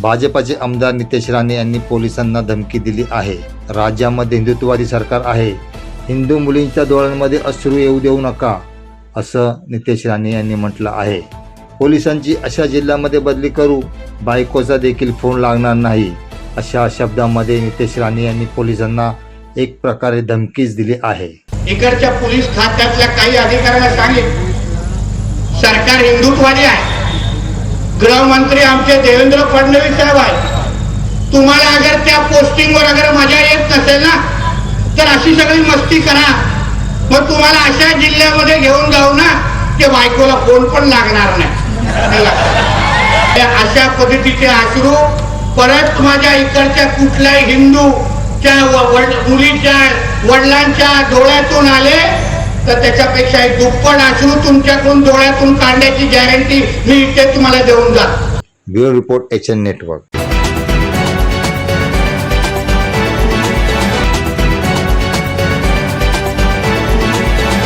भाजपाचे आमदार नितेश राणे यांनी पोलिसांना धमकी दिली आहे. राज्यामध्ये हिंदुत्ववादी सरकार आहे. हिंदू मुलींच्या डोळ्यांमध्ये अश्रू येऊ देऊ नका असं नितेश राणे यांनी म्हटलं आहे. पोलिसांची अशा जिल्ह्यामध्ये बदली करू बायकोचा देखील फोन लागणार नाही अशा शब्दामध्ये नितेश राणे यांनी पोलिसांना एक प्रकारे धमकीच दिली आहे. इकडच्या पोलीस खात्यातल्या काही अधिकाऱ्यांना सांगेल सरकार हिंदुत्वादी आहे. गृहमंत्री आमचे देवेंद्र फडणवीस साहेब आहेत. तुम्हाला अगर त्या पोस्टिंगवर अगर मजा येत नसेल ना तर अशी सगळी मस्ती करा. मग तुम्हाला अशा जिल्ह्यामध्ये घेऊन जाऊ ना ते बायकोला फोन पण लागणार नाही. त्या अशा पद्धतीचे आश्रू परत माझ्या इकडच्या कुठल्याही हिंदूच्या व- मुलीच्या वडिलांच्या डोळ्यातून आले तर त्याच्यापेक्षा एक दुप्पट अश्रू तुमच्याकडून डोळ्यातून काढण्याची गॅरंटी मी इथे तुम्हाला देऊन जातो. Bureau report H N network.